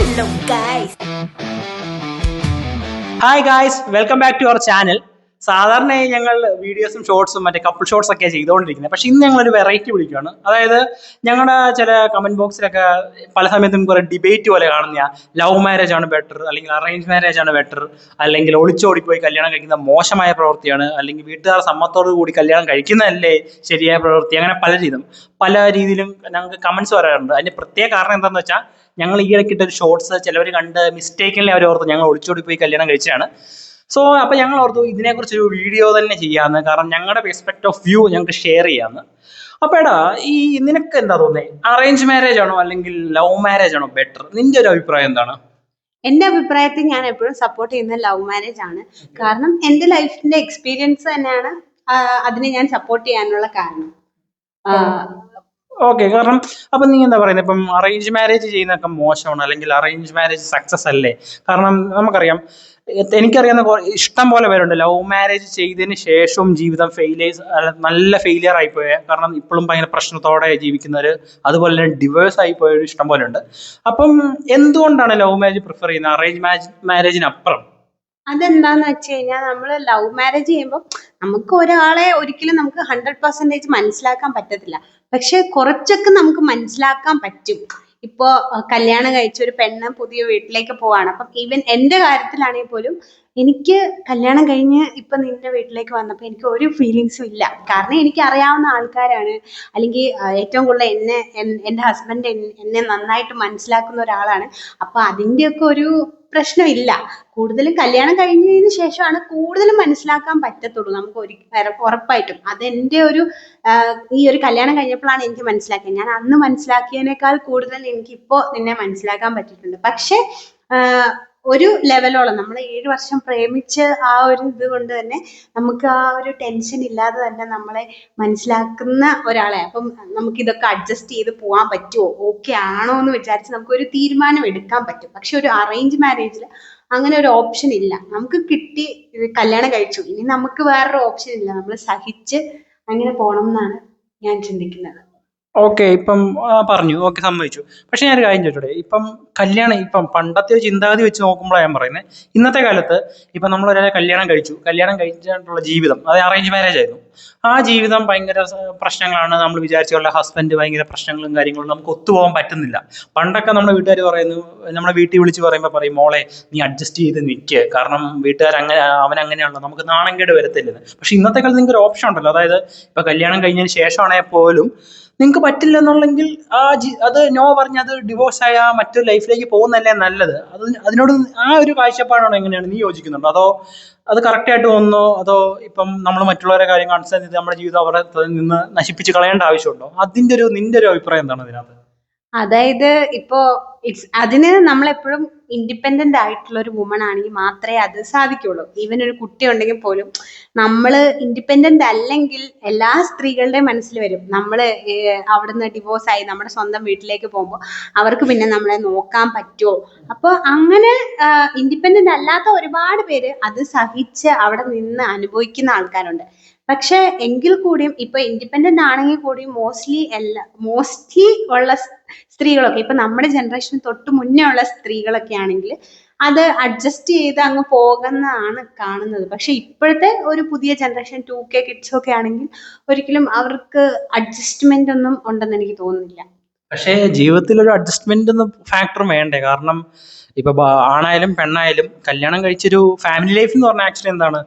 Hello guys! Hi guys, welcome back to our channel. സാധാരണയായി ഞങ്ങൾ വീഡിയോസും ഷോർട്സും മറ്റേ കപ്പിൾ ഷോർട്സ് ഒക്കെ ചെയ്തുകൊണ്ടിരിക്കുന്നത്. പക്ഷെ ഇന്ന് ഞങ്ങളൊരു വെറൈറ്റി വിളിക്കുകയാണ്. അതായത് ഞങ്ങളുടെ ചില കമന്റ് ബോക്സിലൊക്കെ പല സമയത്തും കുറെ ഡിബേറ്റ് പോലെ കാണുന്ന ലവ് മാരേജ് ആണ് ബെറ്റർ അല്ലെങ്കിൽ അറേഞ്ച് മാരേജ് ആണ് ബെറ്റർ അല്ലെങ്കിൽ ഒളിച്ചോടിപ്പോയി കല്യാണം കഴിക്കുന്ന മോശമായ പ്രവൃത്തിയാണ് അല്ലെങ്കിൽ വീട്ടുകാർ സമ്മത്തോടു കൂടി കല്യാണം കഴിക്കുന്നതല്ലേ ശരിയായ പ്രവൃത്തി അങ്ങനെ പല രീതിയിലും. പല രീതിയിലും ഞങ്ങൾക്ക് കമന്റ്സ് വരാറുണ്ട്. അതിന്റെ പ്രത്യേക കാരണം എന്താണെന്ന് വെച്ചാൽ ഞങ്ങൾ ഈ ഇടയ്ക്കിട്ട് ഒരു ഷോർട്സ് ചിലവർ കണ്ട് മിസ്റ്റേക്കിലെ അവർ ഓർത്ത് ഞങ്ങൾ ഒളിച്ചോടി പോയി കല്യാണം കഴിച്ചതാണ്. സോ അപ്പോൾ ഞങ്ങൾ ഓർത്തു ഇതിനെക്കുറിച്ച് ഒരു വീഡിയോ തന്നെ ചെയ്യാന്ന്. കാരണം ഞങ്ങളുടെ പെർസ്പെക്ട് ഓഫ് വ്യൂ ഞങ്ങൾക്ക് ഷെയർ ചെയ്യാന്ന്. അപ്പോൾ എടാ ഈ നിനക്ക് എന്താ തോന്നുന്നത് അറേഞ്ച് മാരേജ് ആണോ അല്ലെങ്കിൽ ലവ് മാരേജ് ആണോ ബെറ്റർ നിന്റെ ഒരു അഭിപ്രായം എന്താണ്? എന്റെ അഭിപ്രായത്തിൽ ഞാൻ എപ്പോഴും സപ്പോർട്ട് ചെയ്യുന്ന ലവ് മാരേജ് ആണ്. കാരണം എന്റെ ലൈഫിന്റെ എക്സ്പീരിയൻസ് തന്നെയാണ് അതിനെ ഞാൻ സപ്പോർട്ട് ചെയ്യാനുള്ള കാരണം. ഓക്കെ കാരണം അപ്പം നീ എന്താ പറയുന്നത് ഇപ്പം അറേഞ്ച് മാരേജ് ചെയ്യുന്നതൊക്കെ മോശമാണ് അല്ലെങ്കിൽ അറേഞ്ച് മാരേജ് സക്സസ് അല്ലേ? കാരണം നമുക്കറിയാം എനിക്കറിയാവുന്ന കുറെ- ഇഷ്ടം പോലെ പേരുണ്ട്. ലവ് മാരേജ് ചെയ്തതിന് ശേഷവും ജീവിതം ഫെയിലേഴ്സ് നല്ല ഫെയിലിയർ ആയിപ്പോയ കാരണം ഇപ്പോഴും ഭയങ്കര പ്രശ്നത്തോടെ ജീവിക്കുന്നവർ അതുപോലെ തന്നെ ഡിവേഴ്സ് ആയി പോയവർ ഇഷ്ടം പോലെ ഉണ്ട് അപ്പം എന്തുകൊണ്ടാണ് ലവ് മാരേജ് പ്രിഫർ ചെയ്യുന്നത്? അറേഞ്ച് മാരേജ് മാരേജിനപ്പുറം അതെന്താന്ന് വെച്ച് കഴിഞ്ഞാൽ നമ്മൾ ലവ് മാരേജ് ചെയ്യുമ്പോൾ നമുക്ക് ഒരാളെ ഒരിക്കലും നമുക്ക് ഹൺഡ്രഡ് പെർസെന്റേജ് മനസ്സിലാക്കാൻ പറ്റത്തില്ല. പക്ഷെ കുറച്ചൊക്കെ നമുക്ക് മനസ്സിലാക്കാൻ പറ്റും. ഇപ്പോ കല്യാണം കഴിച്ച ഒരു പെണ്ണ് പുതിയ വീട്ടിലേക്ക് പോവാണ്. അപ്പം ഈവൻ എന്റെ കാര്യത്തിലാണെങ്കിൽ പോലും എനിക്ക് കല്യാണം കഴിഞ്ഞ് ഇപ്പൊ നിന്റെ വീട്ടിലേക്ക് വന്നപ്പോൾ എനിക്ക് ഒരു ഫീലിങ്സും ഇല്ല. കാരണം എനിക്ക് അറിയാവുന്ന ആൾക്കാരാണ്. അല്ലെങ്കിൽ ഏറ്റവും കൂടുതൽ എന്നെ എന്റെ ഹസ്ബൻഡ് എന്നെ നന്നായിട്ട് മനസ്സിലാക്കുന്ന ഒരാളാണ്. അപ്പൊ അതിന്റെയൊക്കെ ഒരു പ്രശ്നമില്ല. കൂടുതലും കല്യാണം കഴിഞ്ഞതിന് ശേഷമാണ് കൂടുതലും മനസ്സിലാക്കാൻ പറ്റത്തുള്ളൂ. നമുക്ക് ഒരു ഉറപ്പായിട്ടും. അതെന്റെ ഒരു ഈ ഒരു കല്യാണം കഴിഞ്ഞപ്പോഴാണ് എനിക്ക് മനസ്സിലാക്കിയത്. ഞാൻ അന്ന് മനസ്സിലാക്കിയതിനേക്കാൾ കൂടുതൽ എനിക്ക് ഇപ്പോ നിന്നെ മനസ്സിലാക്കാൻ പറ്റിയിട്ടുണ്ട്. പക്ഷെ ഒരു ലെവലോളം നമ്മൾ ഏഴ് വർഷം പ്രേമിച്ച് ആ ഒരു ഇത് കൊണ്ട് തന്നെ നമുക്ക് ആ ഒരു ടെൻഷൻ ഇല്ലാതെ തന്നെ നമ്മളെ മനസ്സിലാക്കുന്ന ഒരാളെ. അപ്പം നമുക്ക് ഇതൊക്കെ അഡ്ജസ്റ്റ് ചെയ്ത് പോകാൻ പറ്റുമോ ഓക്കെ ആണോ എന്ന് വിചാരിച്ച് നമുക്ക് ഒരു തീരുമാനം എടുക്കാൻ പറ്റും. പക്ഷെ ഒരു അറേഞ്ച് മാരേജിൽ അങ്ങനെ ഒരു ഓപ്ഷൻ ഇല്ല. നമുക്ക് കിട്ടി കല്യാണം കഴിച്ചു. ഇനി നമുക്ക് വേറൊരു ഓപ്ഷൻ ഇല്ല. നമ്മൾ സഹിച്ച് അങ്ങനെ പോണം എന്നാണ് ഞാൻ ചിന്തിക്കുന്നത്. ഓക്കെ ഇപ്പം പറഞ്ഞു. ഓക്കെ സമ്മതിച്ചു. പക്ഷെ ഞാൻ ഒരു കാര്യം ചോദിച്ചോട്ടെ? ഇപ്പം കല്യാണം ഇപ്പം പണ്ടത്തെ ഒരു ചിന്താഗതി വെച്ച് നോക്കുമ്പോഴാണ് ഞാൻ പറയുന്നത് ഇന്നത്തെ കാലത്ത് ഇപ്പം നമ്മൾ ഒരാളെ കല്യാണം കഴിച്ചു. കല്യാണം കഴിച്ചിട്ടുള്ള ജീവിതം അത് അറേഞ്ച് മാരേജ് ആയിരുന്നു. ആ ജീവിതം ഭയങ്കര പ്രശ്നങ്ങളാണ്. നമ്മൾ വിചാരിച്ചുള്ള ഹസ്ബൻഡ് ഭയങ്കര പ്രശ്നങ്ങളും കാര്യങ്ങളും നമുക്ക് ഒത്തുപോകാൻ പറ്റുന്നില്ല. പണ്ടൊക്കെ നമ്മുടെ വീട്ടുകാർ പറയുന്നു നമ്മുടെ വീട്ടിൽ വിളിച്ച് പറയുമ്പോൾ പറയും മോളെ നീ അഡ്ജസ്റ്റ് ചെയ്ത് നിൽക്കുക കാരണം വീട്ടുകാർ അങ്ങനെ അവൻ അങ്ങനെയാണല്ലോ. നമുക്ക് നാണംകേട് വരത്തില്ലെന്ന്. പക്ഷെ ഇന്നത്തെ കാലത്ത് നിങ്ങൾക്ക് ഒരു ഓപ്ഷൻ ഉണ്ടല്ലോ. അതായത് ഇപ്പം കല്യാണം കഴിഞ്ഞതിന് ശേഷമാണെങ്കിൽ പോലും നിങ്ങൾക്ക് പറ്റില്ല എന്നുള്ളെങ്കിൽ ആ ജി അത് നോ പറഞ്ഞ് അത് ഡിവോഴ്സ് ആയ മറ്റൊരു ലൈഫിലേക്ക് പോകുന്നതല്ലേ നല്ലത്? അത് അതിനോട് ആ ഒരു കാഴ്ചപ്പാടാണോ എങ്ങനെയാണ്? നീ യോജിക്കുന്നുണ്ടോ? അതോ അത് കറക്റ്റായിട്ട് തോന്നുന്നോ അതോ ഇപ്പം നമ്മൾ മറ്റുള്ളവരെ കാര്യം കൺസേൺ ചെയ്ത് നമ്മുടെ ജീവിതം അവരെ നിന്ന് നശിപ്പിച്ച് കളയേണ്ട ആവശ്യമുണ്ടോ? അതിന്റെ ഒരു നിന്റെ ഒരു അഭിപ്രായം എന്താണ് ഇതിനകത്ത്? അതായത് ഇപ്പോ ഇറ്റ്സ് അതിന് നമ്മളെപ്പോഴും ഇൻഡിപെൻഡന്റ് ആയിട്ടുള്ള ഒരു വുമൺ ആണെങ്കിൽ മാത്രമേ അത് സാധിക്കുള്ളൂ. ഈവൻ ഒരു കുട്ടി ഉണ്ടെങ്കിൽ പോലും നമ്മൾ ഇൻഡിപെൻഡന്റ് അല്ലെങ്കിൽ എല്ലാ സ്ത്രീകളുടെയും മനസ്സിൽ വരും. നമ്മൾ അവിടുന്ന് ഡിവോഴ്സ് ആയി നമ്മുടെ സ്വന്തം വീട്ടിലേക്ക് പോകുമ്പോൾ അവർക്ക് പിന്നെ നമ്മളെ നോക്കാൻ പറ്റുമോ അപ്പോൾ അങ്ങനെ ഇൻഡിപെൻഡന്റ് അല്ലാത്ത ഒരുപാട് പേര് അത് സഹിച്ച് അവിടെ നിന്ന് അനുഭവിക്കുന്ന ആൾക്കാരുണ്ട്. പക്ഷെ എങ്കിൽ കൂടിയും ഇപ്പൊ ഇൻഡിപെൻഡന്റ് ആണെങ്കിൽ കൂടിയും മോസ്റ്റ്ലി എല്ലാ മോസ്റ്റ്ലി ഉള്ള സ്ത്രീകളൊക്കെ ഇപ്പൊ നമ്മുടെ ജനറേഷൻ തൊട്ട് മുന്നേ ഉള്ള സ്ത്രീകളൊക്കെ ആണെങ്കിൽ അത് അഡ്ജസ്റ്റ് ചെയ്ത് അങ്ങ് പോകുന്നതാണ് കാണുന്നത്. പക്ഷെ ഇപ്പോഴത്തെ ഒരു പുതിയ ജനറേഷൻ ടു കെ കിഡ്സ് ഒക്കെ ആണെങ്കിൽ ഒരിക്കലും അവർക്ക് അഡ്ജസ്റ്റ്മെന്റ് ഒന്നും ഉണ്ടെന്ന് എനിക്ക് തോന്നുന്നില്ല. പക്ഷേ ജീവിതത്തിൽ ഒരു അഡ്ജസ്റ്റ്മെന്റ് ഒന്നും ഫാക്ടർ വേണ്ടേ? കാരണം ഇപ്പൊ ആണായാലും പെണ്ണായാലും കല്യാണം കഴിച്ചൊരു ഫാമിലി ലൈഫ് എന്ന് പറഞ്ഞാൽ ആക്ച്വലി എന്താണ്?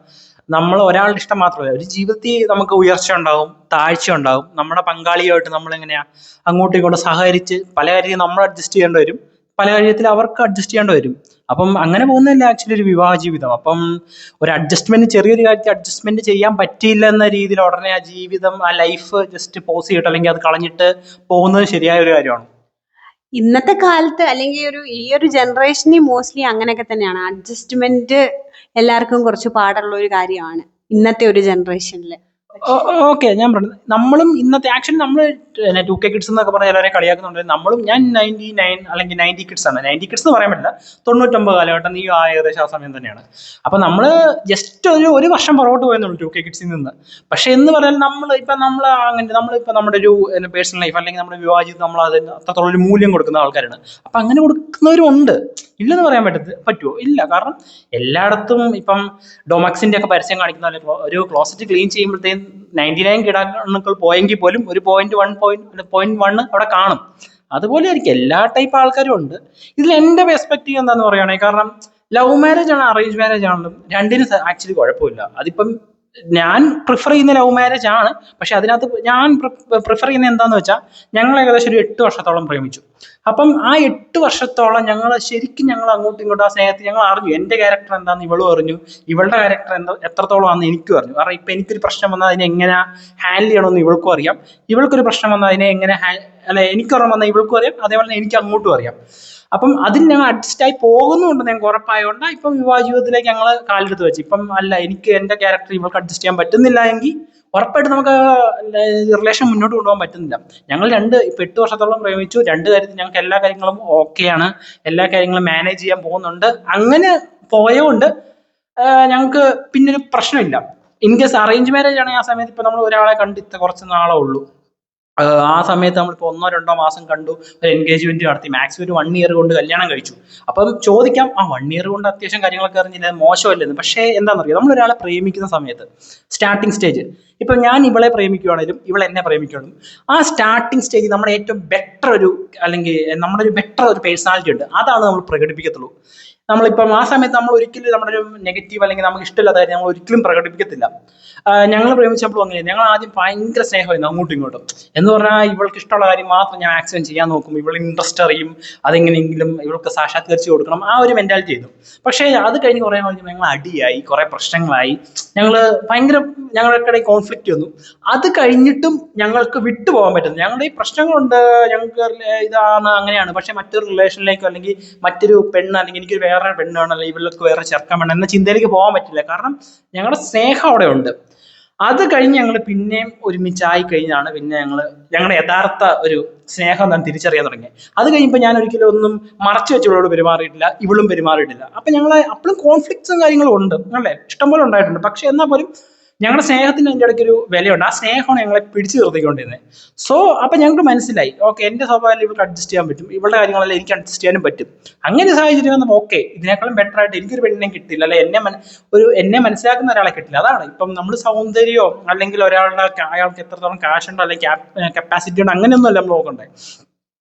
നമ്മൾ ഒരാളുടെ ഇഷ്ടം മാത്രമല്ല. ഒരു ജീവിതത്തിൽ നമുക്ക് ഉയർച്ച ഉണ്ടാവും താഴ്ച ഉണ്ടാവും. നമ്മുടെ പങ്കാളിയുമായിട്ട് നമ്മൾ എങ്ങനെയാ അങ്ങോട്ടും ഇങ്ങോട്ടും സഹകരിച്ച് പല കാര്യത്തിൽ നമ്മൾ അഡ്ജസ്റ്റ് ചെയ്യേണ്ടി വരും. പല കാര്യത്തിൽ അവർക്ക് അഡ്ജസ്റ്റ് ചെയ്യേണ്ടി വരും. അപ്പം അങ്ങനെ പോകുന്നതല്ല ആക്ച്വലി ഒരു വിവാഹ ജീവിതം. അപ്പം ഒരു അഡ്ജസ്റ്റ്മെന്റ് ചെറിയൊരു കാര്യത്തിൽ അഡ്ജസ്റ്റ്മെന്റ് ചെയ്യാൻ പറ്റിയില്ല എന്ന രീതിയിൽ ഉടനെ ആ ജീവിതം ആ ലൈഫ് ജസ്റ്റ് പോസ് ചെയ്തിട്ട് അല്ലെങ്കിൽ അത് കളഞ്ഞിട്ട് പോകുന്നത് ശരിയായ ഒരു കാര്യമാണ്. ഇന്നത്തെ കാലത്ത് അല്ലെങ്കിൽ ഒരു ഈ ഒരു ജനറേഷനിൽ മോസ്റ്റ്ലി അങ്ങനെയൊക്കെ തന്നെയാണ്. അഡ്ജസ്റ്റ്മെന്റ് എല്ലാവർക്കും കുറച്ച് പാടുള്ള ഒരു കാര്യമാണ് ഇന്നത്തെ ഒരു ജനറേഷനിൽ ഓക്കെ ഞാൻ പറഞ്ഞത്. നമ്മളും ഇന്നത്തെ ആക്ഷൻ നമ്മൾ ടു കെ കിഡ്സ് എന്നൊക്കെ പറഞ്ഞ എല്ലാവരെയും കളിയാക്കുന്നുണ്ട്. നമ്മളും ഞാൻ നയന്റി നയൻ അല്ലെങ്കിൽ നയന്റി കിഡ്സ് ആണ്. നയന്റി കിഡ്സ് എന്ന് പറയാൻ പറ്റില്ല. തൊണ്ണൂറ്റൊമ്പത് കാലഘട്ടം ഈ ആ ഏകദേശം ആ സമയം തന്നെയാണ്. അപ്പോൾ നമ്മൾ ജസ്റ്റ് ഒരു ഒരു വർഷം പുറകോട്ട് പോയെന്നുള്ളൂ ടു കെ കിഡ്സിൽ നിന്ന്. പക്ഷേ എന്ന് പറഞ്ഞാൽ നമ്മൾ ഇപ്പം നമ്മൾ അങ്ങനെ നമ്മളിപ്പോൾ നമ്മുടെ ഒരു പേഴ്സണൽ ലൈഫ് അല്ലെങ്കിൽ നമ്മുടെ വിവാഹ ജീവിതം നമ്മൾ അതിന് അത്രത്തോളം ഒരു മൂല്യം കൊടുക്കുന്ന ആൾക്കാരാണ്. അപ്പം അങ്ങനെ കൊടുക്കുന്നവരും ഉണ്ട് ഇല്ലെന്ന് പറയാൻ പറ്റത്ത് പറ്റുമോ ഇല്ല. കാരണം എല്ലായിടത്തും ഇപ്പം ഡൊമാക്സിന്റെ ഒക്കെ പരസ്യം കാണിക്കുന്ന ഒരു ക്ലോസറ്റ് ക്ലീൻ ചെയ്യുമ്പോഴത്തേക്കും നയന്റി നയൻ കിടാണുക്കൾ പോയെങ്കിൽ പോലും ഒരു point one point point one അവിടെ കാണും. അതുപോലെ ആയിരിക്കും. എല്ലാ ടൈപ്പ് ആൾക്കാരും ഉണ്ട്. ഇതിൽ എന്റെ പെർസ്പെക്റ്റീവ് എന്താന്ന് പറയുകയാണെങ്കിൽ കാരണം ലവ് മാരേജ് ആണ് അറേഞ്ച് മാരേജ് ആണെങ്കിലും രണ്ടിനും ആക്ച്വലി കുഴപ്പമില്ല. അതിപ്പം ഞാൻ പ്രിഫർ ചെയ്യുന്ന ലവ് മാരേജ് ആണ്. പക്ഷെ അതിനകത്ത് ഞാൻ പ്രിഫർ ചെയ്യുന്ന എന്താന്ന് വെച്ചാൽ ഞങ്ങൾ ഏകദേശം ഒരു എട്ട് വർഷത്തോളം പ്രേമിച്ചു. അപ്പം ആ എട്ട് വർഷത്തോളം ഞങ്ങൾ ശരിക്കും ഞങ്ങൾ അങ്ങോട്ടും ഇങ്ങോട്ടും ആ സ്നേഹത്തിൽ ഞങ്ങൾ അറിഞ്ഞു. എന്റെ ക്യാരക്ടർ എന്താണെന്ന് ഇവളും അറിഞ്ഞു. ഇവളുടെ ക്യാരക്ടർ എന്താ എത്രത്തോളം ആണെന്ന് എനിക്കും അറിഞ്ഞു. കാരണം ഇപ്പൊ എനിക്കൊരു പ്രശ്നം വന്നാൽ അതിനെ എങ്ങനെ ഹാൻഡിൽ ചെയ്യണമെന്ന് ഇവൾക്കും അറിയാം. ഇവൾക്കൊരു പ്രശ്നം വന്നാൽ അതിനെ എങ്ങനെ ഹാ- എനിക്ക് ഓർമ്മ വന്നാൽ ഇവൾക്കും അറിയാം. അതേപോലെ തന്നെ എനിക്ക് അങ്ങോട്ടും അറിയാം. അപ്പം അതിന് ഞങ്ങൾ അഡ്ജസ്റ്റ് ആയി പോകുന്നുണ്ട് ഞങ്ങൾക്ക് ഉറപ്പായതുകൊണ്ട് ഇപ്പം വിവാഹ ജീവിതത്തിലേക്ക് ഞങ്ങൾ കാലെടുത്ത് വെച്ച്. ഇപ്പം അല്ല എനിക്ക് എന്റെ ക്യാരക്ടർ ഇവൾക്ക് അഡ്ജസ്റ്റ് ചെയ്യാൻ പറ്റുന്നില്ല എങ്കിൽ ഉറപ്പായിട്ട് നമുക്ക് റിലേഷൻ മുന്നോട്ട് കൊണ്ടുപോകാൻ പറ്റുന്നില്ല. ഞങ്ങൾ രണ്ട് ഇപ്പം എട്ട് വർഷത്തോളം പ്രേമിച്ചു. രണ്ട് കാര്യത്തിൽ ഞങ്ങൾക്ക് എല്ലാ കാര്യങ്ങളും ഓക്കെയാണ് എല്ലാ കാര്യങ്ങളും മാനേജ് ചെയ്യാൻ പോകുന്നുണ്ട്. അങ്ങനെ പോയതുകൊണ്ട് ഞങ്ങൾക്ക് പിന്നൊരു പ്രശ്നമില്ല. ഇൻ കേസ് അറേഞ്ച് മാരേജ് ആണെങ്കിൽ ആ സമയത്ത് ഇപ്പൊ നമ്മൾ ഒരാളെ കണ്ടിട്ട് കുറച്ച് നാളെ ഉള്ളൂ. ആ സമയത്ത് നമ്മളിപ്പോൾ ഒന്നോ രണ്ടോ മാസം കണ്ടു ഒരു എൻഗേജ്മെന്റ് നടത്തി. മാക്സിമം ഒരു വൺ ഇയർ കൊണ്ട് കല്യാണം കഴിച്ചു. അപ്പം ചോദിക്കാം ആ വൺ ഇയർ കൊണ്ട് അത്യാവശ്യം കാര്യങ്ങളൊക്കെ അറിഞ്ഞില്ല മോശമല്ലെന്ന്. പക്ഷേ എന്താണെന്നറിയാം? നമ്മൾ ഒരാളെ പ്രേമിക്കുന്ന സമയത്ത് സ്റ്റാർട്ടിങ് സ്റ്റേജ് ഇപ്പം ഞാൻ ഇവളെ പ്രേമിക്കുകയാണെങ്കിലും ഇവൾ എന്നെ പ്രേമിക്കുകയാണെങ്കിലും ആ സ്റ്റാർട്ടിങ് സ്റ്റേജിൽ നമ്മുടെ ഏറ്റവും ബെറ്റർ ഒരു അല്ലെങ്കിൽ നമ്മുടെ ഒരു ബെറ്റർ ഒരു പേഴ്സണാലിറ്റി ഉണ്ട്. അതാണ് നമ്മൾ പ്രകടിപ്പിക്കത്തുള്ളൂ. നമ്മളിപ്പം ആ സമയത്ത് നമ്മൾ ഒരിക്കലും നമ്മുടെ ഒരു നെഗറ്റീവ് അല്ലെങ്കിൽ നമുക്ക് ഇഷ്ടമില്ലാത്ത കാര്യം നമ്മൾ ഒരിക്കലും പ്രകടിപ്പിക്കത്തില്ല. ഞങ്ങൾ പ്രേമിച്ചപ്പോൾ അങ്ങനെ ഞങ്ങൾ ആദ്യം ഭയങ്കര സ്നേഹമായിരുന്നു അങ്ങോട്ടും ഇങ്ങോട്ടും. എന്ന് പറഞ്ഞാൽ ഇവൾക്ക് ഇഷ്ടമുള്ള കാര്യം മാത്രം ഞാൻ ആക്സിഡന്റ് ചെയ്യാൻ നോക്കും. ഇവൾ ഇൻട്രസ്റ്റ് അറിയും. അതെങ്ങനെയെങ്കിലും ഇവൾക്ക് സാക്ഷാത്കരിച്ച് കൊടുക്കണം. ആ ഒരു മെന്റാലിറ്റി ആയിരുന്നു. പക്ഷേ അത് കഴിഞ്ഞ് കുറേ കഴിഞ്ഞ് ഞങ്ങൾ അടിയായി. കുറേ പ്രശ്നങ്ങളായി. ഞങ്ങൾ ഭയങ്കര ഞങ്ങൾക്കിടയിൽ കോൺഫ്ലിക്റ്റ് വന്നു. അത് കഴിഞ്ഞിട്ടും ഞങ്ങൾക്ക് വിട്ടുപോകാൻ പറ്റുന്നു ഞങ്ങളുടെ ഈ പ്രശ്നങ്ങളുണ്ട്. ഞങ്ങൾക്ക് ഇതാണ് അങ്ങനെയാണ്. പക്ഷെ മറ്റൊരു റിലേഷനിലേക്കോ അല്ലെങ്കിൽ മറ്റൊരു പെണ്ണ് അല്ലെങ്കിൽ എനിക്കൊരു വേറെ പെണ്ണാണ് അല്ലെങ്കിൽ ഇവർക്ക് വേറെ ചെറുക്കാൻ വേണം എന്ന ചിന്തയിലേക്ക് പോകാൻ പറ്റില്ല. കാരണം ഞങ്ങളുടെ സ്നേഹം അവിടെ ഉണ്ട് അത് കഴിഞ്ഞ് ഞങ്ങൾ പിന്നെയും ഒരുമിച്ചായി കഴിഞ്ഞാണ് പിന്നെ ഞങ്ങൾ ഞങ്ങളുടെ യഥാർത്ഥ ഒരു സ്നേഹം ഞാൻ തിരിച്ചറിയാൻ തുടങ്ങി. അത് കഴിഞ്ഞപ്പോൾ ഞാൻ ഒരിക്കലും ഒന്നും മറച്ചു വെച്ച് ഇവളോട് പെരുമാറിയിട്ടില്ല. ഇവളും പെരുമാറിയിട്ടില്ല. അപ്പൊ ഞങ്ങൾ അപ്പോഴും കോൺഫ്ലിക്ട്സും കാര്യങ്ങളും ഉണ്ട്. അല്ലേ? ഇഷ്ടംപോലെ ഉണ്ടായിട്ടുണ്ട്. പക്ഷെ എന്നാൽ പോലും ഞങ്ങളുടെ സ്നേഹത്തിന് അതിന്റെ ഇടയ്ക്ക് ഒരു വിലയുണ്ട്. ആ സ്നേഹമാണ് ഞങ്ങളെ പിടിച്ചു നിർത്തിക്കൊണ്ടിരുന്നത്. സോ അപ്പം ഞങ്ങൾക്ക് മനസ്സിലായി. ഓക്കെ എന്റെ സ്വഭാവം ഇവൾക്ക് അഡ്ജസ്റ്റ് ചെയ്യാൻ പറ്റും. ഇവളുടെ കാര്യങ്ങളെല്ലാം എനിക്ക് അഡ്ജസ്റ്റ് ചെയ്യാനും പറ്റും. അങ്ങനെ സാഹചര്യം വന്നപ്പോൾ ഓക്കെ ഇതിനേക്കാളും ബെറ്റർ ആയിട്ട് എനിക്കൊരു പെണ്ണിനെ കിട്ടില്ല അല്ലെ എന്നെ ഒരു എന്നെ മനസ്സിലാക്കുന്ന ഒരാളെ കിട്ടില്ല അതാണ്. ഇപ്പം നമ്മൾ സൗന്ദര്യമോ അല്ലെങ്കിൽ ഒരാളുടെ അയാൾക്ക് എത്രത്തോളം കാശ് ഉണ്ടോ അല്ലെങ്കിൽ കപ്പാസിറ്റി ഉണ്ടോ അങ്ങനെയൊന്നുമല്ല നമ്മൾ നോക്കണ്ടേ.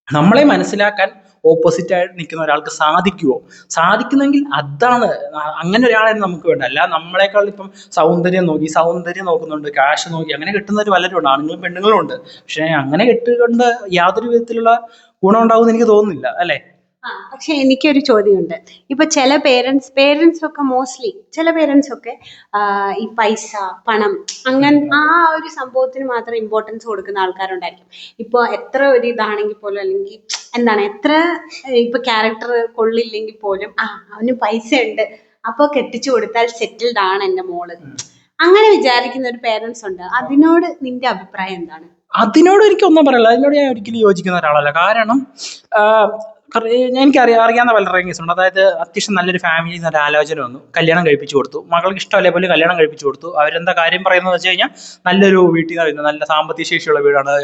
നമ്മളെ മനസ്സിലാക്കാൻ ഓപ്പോസിറ്റ് ആയിട്ട് നിൽക്കുന്ന ഒരാൾക്ക് സാധിക്കുമോ സാധിക്കുന്നെങ്കിൽ അതാണ്. അങ്ങനെ ഒരാളെ നമുക്ക് വേണ്ട. അല്ല നമ്മളെക്കാൾ ഇപ്പം സൗന്ദര്യം നോക്കി സൗന്ദര്യം നോക്കുന്നുണ്ട് കാശ് നോക്കി അങ്ങനെ കിട്ടുന്നവർ പലരും ഉണ്ട് ആണുങ്ങളും പെണ്ണുങ്ങളും ഉണ്ട് പക്ഷെ അങ്ങനെ കിട്ടുകൊണ്ട് യാതൊരു വിധത്തിലുള്ള ഗുണം ഉണ്ടാവും എനിക്ക് തോന്നുന്നില്ല. അല്ലെ? പക്ഷെ എനിക്കൊരു ചോദ്യമുണ്ട്. ഇപ്പൊ ചില പേരൻസ് പേരൻസ് ഒക്കെ മോസ്റ്റ്ലി ചില പേരൻസ് ഒക്കെ ഈ പൈസ പണം അങ്ങനെ ആ ഒരു സംഭവത്തിന് മാത്രം ഇമ്പോർട്ടൻസ് കൊടുക്കുന്ന ആൾക്കാരുണ്ടായിരിക്കും. ഇപ്പൊ എത്ര ഒരു ഇതാണെങ്കിൽ പോലും അല്ലെങ്കിൽ എന്താണ് എത്ര ഇപ്പൊ ക്യാരക്ടർ കൊള്ളില്ലെങ്കിൽ പോലും ആ അവന് പൈസ ഉണ്ട് അപ്പൊ കെട്ടിച്ചു കൊടുത്താൽ സെറ്റിൽഡ് ആണ് എന്റെ മോൾ. അങ്ങനെ വിചാരിക്കുന്ന ഒരു പേരൻസ് ഉണ്ട്. അതിനോട് നിന്റെ അഭിപ്രായം എന്താണ്? അതിനോട് എനിക്ക് ഒന്നും പറയില്ല. അതിനോട് ഞാൻ ഒരിക്കലും യോജിക്കുന്ന ഒരാളല്ല. കാരണം എനിക്ക് അറിയാം അറിയാവുന്ന പല കേസ് ഉണ്ട് അതായത് അത്യാവശ്യം നല്ലൊരു നിന്ന് ഒരു ആലോചന വന്നു. കല്യാണം കഴിപ്പിച്ചു കൊടുത്തു. മകൾക്ക് ഇഷ്ടമല്ലേ പോലും കല്യാണം കഴിപ്പിച്ചു കൊടുത്തു. അവരെന്താ കാര്യം പറയുന്നത് വെച്ച് കഴിഞ്ഞാൽ നല്ലൊരു വീട്ടിൽ നിന്ന് വരുന്നത് നല്ല സാമ്പത്തിക ശേഷിയുള്ള വീടാണ്.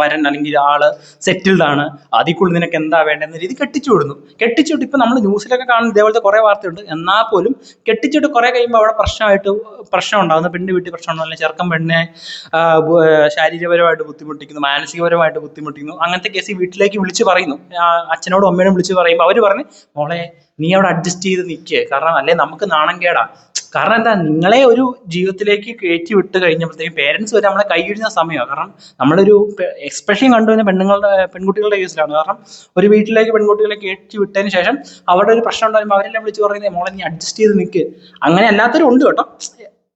വരൻ അല്ലെങ്കിൽ ആൾ സെറ്റിൽഡ് ആണ്. അതിൽ കൂടുതൽ നിനക്ക് എന്താ വേണ്ടെന്ന രീതി കെട്ടിച്ചു വിടുന്നു. കെട്ടിച്ചു വിട്ട് ഇപ്പൊ നമ്മൾ ന്യൂസിലൊക്കെ കാണുന്ന ഇതേപോലത്തെ കുറെ വാർത്തയുണ്ട്. എന്നാൽ പോലും കെട്ടിച്ചിട്ട് കുറെ കഴിയുമ്പോൾ അവിടെ പ്രശ്നമായിട്ട് പ്രശ്നം ഉണ്ടാകുന്നു. പെണ്ണ് വീട്ടിൽ പ്രശ്നം ഉണ്ടാകുന്നു. ചെറുക്കൻ പെണ്ണിനെ ശാരീരികപരമായിട്ട് ബുദ്ധിമുട്ടിക്കുന്നു. മാനസികപരമായിട്ട് ബുദ്ധിമുട്ടിക്കുന്നു. അങ്ങനത്തെ കേസ് വീട്ടിലേക്ക് വിളിച്ച് പറയുന്നു. അച്ഛനോടും അമ്മയോടും വിളിച്ച് പറയുമ്പോൾ അവർ പറഞ്ഞു മോളെ നീ അവിടെ അഡ്ജസ്റ്റ് ചെയ്ത് നിൽക്കുക കാരണം അല്ലേ നമുക്ക് നാണം കേടാ. കാരണം എന്താ നിങ്ങളെ ഒരു ജീവിതത്തിലേക്ക് കയറ്റി വിട്ട് കഴിഞ്ഞപ്പോഴത്തേക്കും പേരൻസ് വരെ നമ്മളെ കൈയിടുന്ന സമയമാണ് കാരണം നമ്മളൊരു എക്സ്പ്രഷൻ കണ്ടുവരുന്ന പെണ്ണുങ്ങളുടെ പെൺകുട്ടികളുടെ കേസിലാണ്. കാരണം ഒരു വീട്ടിലേക്ക് പെൺകുട്ടികളെ കയറ്റി വിട്ടതിന് ശേഷം അവിടെ ഒരു പ്രശ്നം ഉണ്ടാകുമ്പോൾ അവരെല്ലാം വിളിച്ച് പറയുന്നത് മോളെ നീ അഡ്ജസ്റ്റ് ചെയ്ത് നിൽക്ക് അങ്ങനെ അല്ലാത്തവരും ഉണ്ട് കേട്ടോ.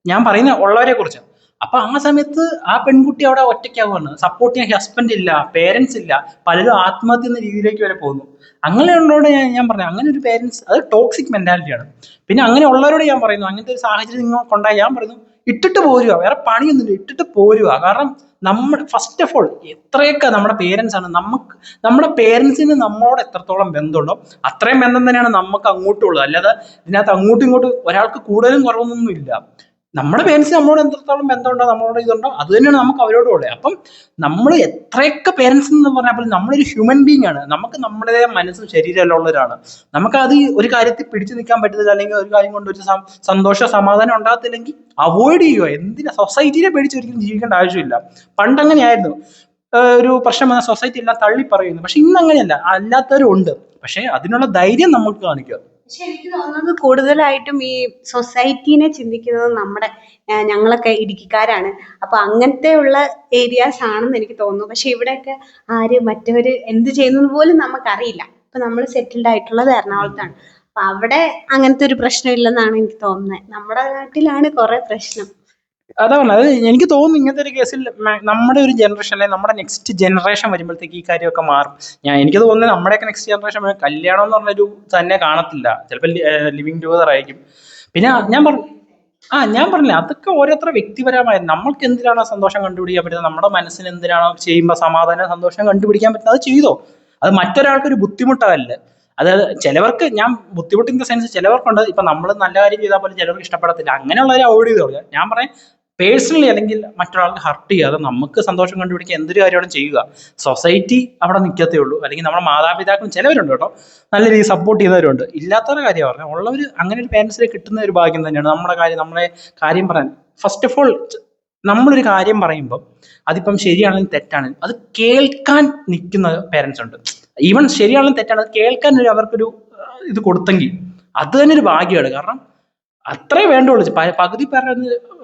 ഞാൻ പറയുന്ന ഉള്ളവരെ കുറിച്ച് അപ്പൊ ആ സമയത്ത് ആ പെൺകുട്ടി അവിടെ ഒറ്റയ്ക്കാവുകയാണ്. സപ്പോർട്ട് ചെയ്യാൻ ഹസ്ബൻഡ് ഇല്ല പേരൻസ് ഇല്ല. പലരും ആത്മഹത്യ എന്ന രീതിയിലേക്ക് വരെ പോകുന്നു. അങ്ങനെയുള്ളവരോട് ഞാൻ ഞാൻ പറഞ്ഞു അങ്ങനെ ഒരു പേരൻസ് അത് ടോക്സിക് മെന്റാലിറ്റിയാണ് പിന്നെ അങ്ങനെ ഉള്ളവരോട് ഞാൻ പറയുന്നു അങ്ങനത്തെ ഒരു സാഹചര്യം നിങ്ങൾ കൊണ്ടായി ഞാൻ പറയുന്നു ഇട്ടിട്ട് പോരുക വേറെ പണിയൊന്നുമില്ല ഇട്ടിട്ട് പോരുക കാരണം നമ്മൾ ഫസ്റ്റ് ഓഫ് ഓൾ എത്രയൊക്കെ നമ്മുടെ പേരൻസ് ആണ് നമുക്ക് നമ്മുടെ പേരൻസിന് നമ്മളോട് എത്രത്തോളം ബന്ധമുണ്ടോ അത്രയും ബന്ധം തന്നെയാണ് നമുക്ക് അങ്ങോട്ടുള്ളത്. അല്ലാതെ ഇതിനകത്ത് അങ്ങോട്ടും ഇങ്ങോട്ടും ഒരാൾക്ക് കൂടുതലും കുറവൊന്നും ഇല്ല നമ്മുടെ പേരൻസ് നമ്മളോട് എത്രത്തോളം ബന്ധമുണ്ടോ നമ്മളോട് ഇതുണ്ടോ അത് തന്നെയാണ് നമുക്ക് അവരോടും ഉള്ളത്. അപ്പം നമ്മൾ എത്രയൊക്കെ പേരൻസ് എന്ന് പറഞ്ഞാൽ നമ്മളൊരു ഹ്യൂമൻ ബീങ് ആണ്. നമുക്ക് നമ്മുടെ മനസ്സും ശരീരമെല്ലാം ഉള്ളവരാണ്. നമുക്കത് ഒരു കാര്യത്തിൽ പിടിച്ചു നിൽക്കാൻ പറ്റുന്നില്ല അല്ലെങ്കിൽ ഒരു കാര്യം കൊണ്ട് ഒരു സന്തോഷ സമാധാനം ഉണ്ടാകത്തില്ലെങ്കിൽ അവോയ്ഡ് ചെയ്യുക എന്തിനാ? സൊസൈറ്റിനെ പേടിച്ചൊരിക്കലും ജീവിക്കേണ്ട ആവശ്യമില്ല. പണ്ട് അങ്ങനെയായിരുന്നു ഒരു പ്രശ്നം വന്ന സൊസൈറ്റി എല്ലാം തള്ളി പറയുന്നു പക്ഷെ ഇന്ന് അങ്ങനെയല്ല അല്ലാത്തവരും ഉണ്ട് പക്ഷെ അതിനുള്ള ധൈര്യം നമുക്ക് കാണിക്കുക. പക്ഷെ എനിക്ക് തോന്നുന്നത് കൂടുതലായിട്ടും ഈ സൊസൈറ്റീനെ ചിന്തിക്കുന്നത് നമ്മുടെ ഞങ്ങളൊക്കെ ഇടുക്കിക്കാരാണ്. അപ്പൊ അങ്ങനത്തെ ഉള്ള ഏരിയാസ് ആണെന്ന് എനിക്ക് തോന്നുന്നു. പക്ഷെ ഇവിടെയൊക്കെ ആര് മറ്റവര് എന്ത് ചെയ്യുന്നത് പോലും നമുക്കറിയില്ല. ഇപ്പൊ നമ്മൾ സെറ്റിൽഡ് ആയിട്ടുള്ളത് എറണാകുളത്താണ്. അപ്പൊ അവിടെ അങ്ങനത്തെ ഒരു പ്രശ്നം ഇല്ലെന്നാണ് എനിക്ക് തോന്നുന്നത് നമ്മുടെ നാട്ടിലാണ് കുറെ പ്രശ്നം. അതാ പറഞ്ഞത് അത് എനിക്ക് തോന്നുന്നു ഇങ്ങനത്തെ ഒരു കേസിൽ നമ്മുടെ ഒരു അല്ലെങ്കിൽ നമ്മുടെ നെക്സ്റ്റ് ജനറേഷൻ വരുമ്പോഴത്തേക്ക് ഈ കാര്യമൊക്കെ മാറും. ഞാൻ എനിക്ക് തോന്നുന്നത് നമ്മുടെയൊക്കെ നെക്സ്റ്റ് ജനറേഷൻ കല്യാണം എന്ന് പറഞ്ഞൊരു തന്നെ കാണത്തില്ല. ചിലപ്പോൾ ലിവിങ് ടുഗദർ ആയിരിക്കും. പിന്നെ ഞാൻ പറഞ്ഞു ആ ഞാൻ പറഞ്ഞില്ല അതൊക്കെ ഓരോരുത്തർ വ്യക്തിപരമായ നമ്മൾക്ക് എന്തിനാണോ സന്തോഷം കണ്ടുപിടിക്കാൻ പറ്റുന്നത് നമ്മുടെ മനസ്സിന് എന്തിനാണോ ചെയ്യുമ്പോൾ സമാധാനം സന്തോഷം കണ്ടുപിടിക്കാൻ പറ്റുന്നത് അത് ചെയ്തോ. അത് മറ്റൊരാൾക്ക് ഒരു ബുദ്ധിമുട്ടല്ല അതായത് ചിലവർക്ക് ഞാൻ ബുദ്ധിമുട്ടിന്റെ സെൻസ് ചിലവർക്കുണ്ട് ഇപ്പം നമ്മൾ നല്ല കാര്യം ചെയ്താൽ പോലും ചിലവർക്ക് ഇഷ്ടപ്പെടത്തില്ല. അങ്ങനെയുള്ളവരെ അവോയ്ഡ് ചെയ്തോളൂ. ഞാൻ പറയാം പേഴ്സണലി അല്ലെങ്കിൽ മറ്റൊരാൾക്ക് ഹർട്ട് ചെയ്യാതെ നമുക്ക് സന്തോഷം കണ്ടുപിടിക്കാൻ എന്തൊരു കാര്യമാണ് ചെയ്യുക? സൊസൈറ്റി അവിടെ നിൽക്കത്തേ ഉള്ളൂ. അല്ലെങ്കിൽ നമ്മുടെ മാതാപിതാക്കളും ചിലവരുണ്ട് കേട്ടോ. നല്ല രീതിയിൽ സപ്പോർട്ട് ചെയ്യുന്നവരുണ്ട് ഇല്ലാത്തവരുടെ കാര്യം പറഞ്ഞാൽ ഉള്ളവർ അങ്ങനെ ഒരു പേരൻസിനെ കിട്ടുന്ന ഒരു ഭാഗ്യം തന്നെയാണ് നമ്മുടെ കാര്യം നമ്മളെ കാര്യം പറയാൻ. ഫസ്റ്റ് ഓഫ് ഓൾ നമ്മളൊരു കാര്യം പറയുമ്പോൾ അതിപ്പം ശരിയാണെങ്കിലും തെറ്റാണെങ്കിലും അത് കേൾക്കാൻ നിൽക്കുന്ന പേരൻസ് ഉണ്ട്. ഈവൻ ശരിയാണെങ്കിലും തെറ്റാണ് അത് കേൾക്കാൻ ഒരു അവർക്കൊരു ഇത് കൊടുത്തെങ്കിൽ അത് തന്നെ ഒരു ഭാഗ്യമാണ്. കാരണം അത്രേ വേണ്ടുള്ളൂ. പകുതി പേരുടെ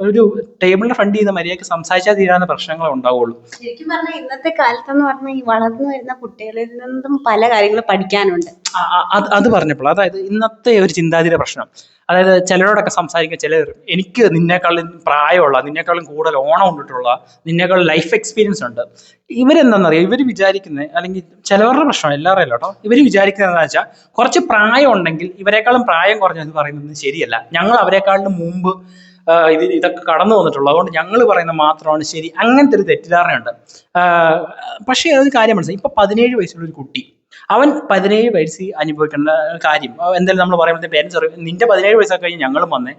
ഒരു ടേബിളിന്റെ ഫ്രണ്ട് ചെയ്യുന്ന മര്യാദയ്ക്ക് സംസാരിച്ചാൽ തീരാവുന്ന പ്രശ്നങ്ങൾ ഉണ്ടാവുള്ളൂ. ശരിക്കും പറഞ്ഞാൽ ഇന്നത്തെ കാലത്ത് എന്ന് പറഞ്ഞാൽ ഈ വളർന്നു വരുന്ന കുട്ടികളിൽ നിന്നും പല കാര്യങ്ങളും പഠിക്കാനുണ്ട്. അത് അത് പറഞ്ഞപ്പോൾ അതായത് ഇന്നത്തെ ഒരു ചിന്താതിര പ്രശ്നം. അതായത് ചിലരോടൊക്കെ സംസാരിക്കുക ചിലർ എനിക്ക് നിന്നേക്കാളും പ്രായമുള്ള നിന്നേക്കാളും കൂടുതൽ ഓണം കൊണ്ടിട്ടുള്ള നിന്നേക്കാളും ലൈഫ് എക്സ്പീരിയൻസ് ഉണ്ട്. ഇവരെന്താണെന്നറിയാം ഇവർ വിചാരിക്കുന്നത് അല്ലെങ്കിൽ ചിലവരുടെ പ്രശ്നം എല്ലാവരും കേട്ടോ. ഇവർ വിചാരിക്കുന്നത് എന്താ വെച്ചാൽ കുറച്ച് പ്രായം ഉണ്ടെങ്കിൽ ഇവരെക്കാളും പ്രായം കുറഞ്ഞെന്ന് പറയുന്നത് ശരിയല്ല. ഞങ്ങൾ അവരെക്കാളും മുമ്പ് ഇത് ഇതൊക്കെ കടന്നു വന്നിട്ടുള്ളൂ. അതുകൊണ്ട് ഞങ്ങൾ പറയുന്നത് മാത്രമാണ് ശരി. അങ്ങനത്തെ ഒരു തെറ്റിദ്ധാരണയുണ്ട്. പക്ഷേ അതൊരു കാര്യം മനസ്സിലായി. ഇപ്പൊ പതിനേഴ് വയസ്സുള്ള ഒരു കുട്ടി അവൻ പതിനേഴ് വയസ്സ് അനുഭവിക്കേണ്ട കാര്യം. എന്തായാലും നമ്മൾ പറയുമ്പോഴത്തെ പേരൻസ് പറയും നിന്റെ പതിനേഴ് വയസ്സൊക്കെ കഴിഞ്ഞ് ഞങ്ങളും വന്നേ.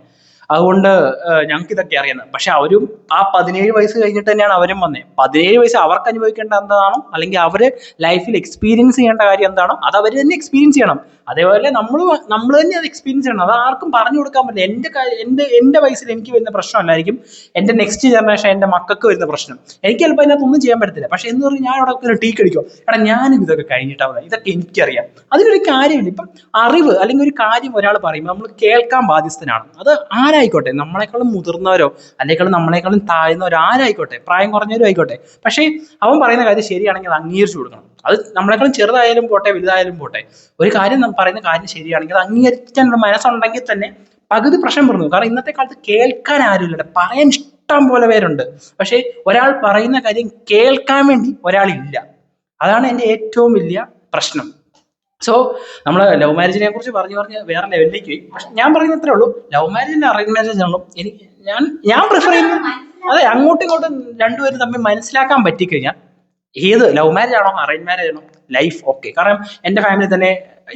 അതുകൊണ്ട് ഞങ്ങൾക്ക് ഇതൊക്കെ അറിയുന്നത്. പക്ഷെ അവരും ആ പതിനേഴ് വയസ്സ് കഴിഞ്ഞിട്ട് തന്നെയാണ് അവരും വന്നേ. പതിനേഴ് വയസ്സ് അവർക്ക് അനുഭവിക്കേണ്ട എന്താണോ അല്ലെങ്കിൽ അവർ ലൈഫിൽ എക്സ്പീരിയൻസ് ചെയ്യേണ്ട കാര്യം എന്താണോ അത് അവർ തന്നെ എക്സ്പീരിയൻസ് ചെയ്യണം. അതേപോലെ നമ്മൾ നമ്മൾ തന്നെ അത് എക്സ്പീരിയൻസ് ചെയ്യണം. അത് ആർക്കും പറഞ്ഞു കൊടുക്കാൻ പറ്റില്ല. എന്റെ എന്റെ എന്റെ വയസ്സിൽ എനിക്ക് വരുന്ന പ്രശ്നമല്ലായിരിക്കും എന്റെ നെക്സ്റ്റ് ജനറേഷൻ എന്റെ മക്കൾക്ക് വരുന്ന പ്രശ്നം. എനിക്ക് ചിലപ്പോൾ അതിനകത്ത് ഒന്നും ചെയ്യാൻ പറ്റത്തില്ല. പക്ഷേ എന്ന് പറഞ്ഞാൽ ഞാൻ അവിടെ ഒരു ടീ കടിക്കും എടാ ഞാനും ഇതൊക്കെ കഴിഞ്ഞിട്ടാണ് ഇതൊക്കെ എനിക്കറിയാം. അതിനൊരു കാര്യമില്ല ഇപ്പം അറിവ് അല്ലെങ്കിൽ ഒരു കാര്യം ഒരാൾ പറയുമ്പോൾ നമ്മൾ കേൾക്കാൻ ബാധ്യസ്ഥനാണ്. അത് ആരായിക്കോട്ടെ? നമ്മളെക്കാളും മുതിർന്നവരോ അല്ലെങ്കിൽ നമ്മളെക്കാളും താഴ്ന്നവരോ ആരായിക്കോട്ടെ? പ്രായം കുറഞ്ഞവരോ ആയിക്കോട്ടെ. പക്ഷേ അവൻ പറയുന്ന കാര്യം ശരിയാണെങ്കിൽ അത് അംഗീകരിച്ചു കൊടുക്കണം. അത് നമ്മളെക്കാളും ചെറുതായാലും പോട്ടെ വലുതായാലും പോട്ടെ ഒരു കാര്യം പറയുന്ന കാര്യം ശരിയാണെങ്കിൽ അത് അംഗീകരിക്കാനുള്ള മനസ്സുണ്ടെങ്കിൽ തന്നെ പകുതി പ്രശ്നം പറഞ്ഞു കാരണം ഇന്നത്തെ കാലത്ത് കേൾക്കാൻ ആരുമില്ല. പറയാൻ ഇഷ്ടം പോലെ പേരുണ്ട്. പക്ഷേ ഒരാൾ പറയുന്ന കാര്യം കേൾക്കാൻ വേണ്ടി ഒരാളില്ല. അതാണ് എന്റെ ഏറ്റവും വലിയ പ്രശ്നം. സോ നമ്മൾ ലവ് മാരേജിനെ കുറിച്ച് പറഞ്ഞു പറഞ്ഞ് വേറെ ലെവലിലേക്ക് പോയി. പക്ഷെ ഞാൻ പറയുന്നത് ഇത്രേ ഉള്ളൂ. ലവ് മാരേജിന്റെ അറേഞ്ച് മാരേജ് ആണല്ലോ. എനിക്ക് ഞാൻ ഞാൻ പ്രിഫർ ചെയ്യുന്നത് അതെ അങ്ങോട്ടും ഇങ്ങോട്ടും രണ്ടുപേരും തമ്മിൽ മനസ്സിലാക്കാൻ പറ്റിക്കഴിഞ്ഞാൽ ഏത് ലവ് മാരേജ് ആണോ അറേഞ്ച് മാരേജ് ആണോ ലൈഫ് ഓക്കെ കാരണം എന്റെ ഫാമിലി തന്നെ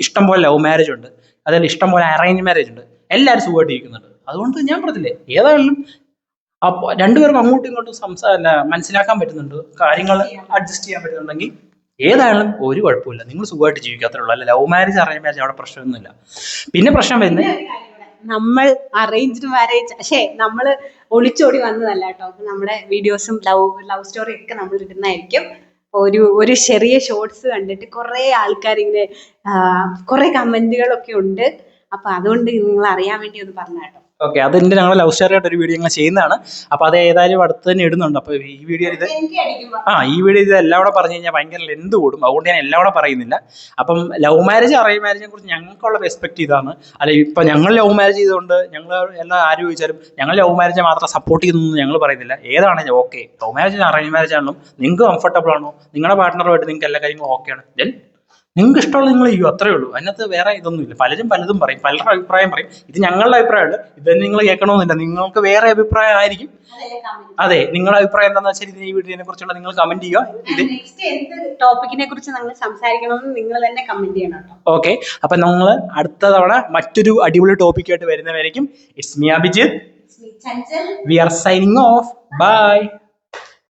ഇഷ്ടം പോലെ ലവ് മാരേജ് ഉണ്ട്. അതായത് ഇഷ്ടം പോലെ അറേഞ്ച് മാരേജ് ഉണ്ട്. എല്ലാവരും സുഖമായിട്ട് ഇരിക്കുന്നുണ്ട് അതുകൊണ്ട് ഞാൻ പറഞ്ഞില്ലേ ഏതായാലും അപ്പോൾ രണ്ടുപേർക്കും അങ്ങോട്ടും ഇങ്ങോട്ടും സംസാ മനസ്സിലാക്കാൻ പറ്റുന്നുണ്ട്. കാര്യങ്ങൾ അഡ്ജസ്റ്റ് ചെയ്യാൻ പറ്റുന്നുണ്ടെങ്കിൽ ഏതായാലും ഒരു കുഴപ്പമില്ല നിങ്ങൾ സുഖമായിട്ട് ജീവിക്കാത്തുള്ളൂ അല്ല ലവ് മാരേജ് അറേഞ്ച് മാരേജ് അവിടെ പ്രശ്നമൊന്നുമില്ല. പിന്നെ പ്രശ്നം വരുന്നത് നമ്മൾ അറേഞ്ച്ഡ് മാരേജ് പക്ഷേ നമ്മൾ ഒളിച്ചോടി വന്നതല്ല കേട്ടോ. നമ്മുടെ വീഡിയോസും ലവ് ലവ് സ്റ്റോറി ഒക്കെ നമ്മൾ ഇടുന്നതായിരിക്കും. ഒരു ഒരു ചെറിയ ഷോർട്സ് കണ്ടിട്ട് കുറേ ആൾക്കാർ ഇങ്ങനെ കുറെ കമന്റുകളൊക്കെ ഉണ്ട്. അപ്പൊ അതുകൊണ്ട് നിങ്ങൾ അറിയാൻ വേണ്ടി ഒന്ന് പറഞ്ഞ കേട്ടോ. ഓക്കെ അതിന്റെ ഞങ്ങൾ ലവ് സ്റ്റോറി ആയിട്ട് ഒരു വീഡിയോ ഞങ്ങൾ ചെയ്യുന്നതാണ്. അപ്പൊ അത് ഏതായാലും അടുത്ത് തന്നെ ഇടുന്നുണ്ട്. അപ്പോൾ ഈ വീഡിയോ ഇത് ആ ഈ വീഡിയോ ഇത് എല്ലാം കൂടെ പറഞ്ഞു കഴിഞ്ഞാൽ ഭയങ്കര ലെന്ത് കൂടും. അതുകൊണ്ട് ഞാൻ എല്ലാം കൂടെ പറയുന്നില്ല. അപ്പം ലവ് മാരേജ് അറേഞ്ച് മാരേജിനെ കുറിച്ച് ഞങ്ങൾക്കുള്ള റെസ്പെക്ട് ഇതാണ്. അല്ല ഇപ്പൊ ഞങ്ങൾ ലവ് മാരേജ് ചെയ്തുകൊണ്ട് ഞങ്ങൾ എല്ലാം ആര് ചോദിച്ചാലും ഞങ്ങൾ ലവ് മാരേജ് മാത്രം സപ്പോർട്ട് ചെയ്യുന്നു ഞങ്ങൾ പറയുന്നില്ല. ഏതാണെങ്കിലും okay love marriage arrange marriage ആണെങ്കിലും നിങ്ങൾക്ക് കംഫർട്ടബിൾ ആണോ? നിങ്ങളുടെ പാർട്ട്ണറുമായിട്ട് നിങ്ങൾക്ക് എല്ലാ കാര്യങ്ങളും ഓക്കെ ആണ്? ദെൻ നിങ്ങൾക്ക് ഇഷ്ടമുള്ള നിങ്ങൾ ചെയ്യൂ അത്രേ ഉള്ളൂ. അതിനകത്ത് വേറെ ഇതൊന്നുമില്ല പലരും പലതും പറയും പലരുടെ അഭിപ്രായം പറയും. ഇത് ഞങ്ങളുടെ അഭിപ്രായമാണ്. ഇത് തന്നെ നിങ്ങൾ കേൾക്കണമെന്നില്ല. നിങ്ങൾക്ക് വേറെ അഭിപ്രായം ആയിരിക്കും. അതെ നിങ്ങളുടെ അഭിപ്രായം എന്താണെന്ന് വെച്ചാൽ ഇതിന് ഈ വീഡിയോനെ കുറിച്ചുള്ള നിങ്ങൾ കമന്റ് ചെയ്യുക. ഇത് ടോപ്പിക്കിനെ കുറിച്ച് നമ്മൾ സംസാരിക്കണമെന്ന് നിങ്ങൾ തന്നെ കമന്റ് ചെയ്യണം ഓക്കെ അപ്പൊ നമ്മൾ അടുത്ത തവണ മറ്റൊരു അടിപൊളി ടോപ്പിക്കായിട്ട് വരുന്നവരേക്കും. It's me Abhijith we are signing off bye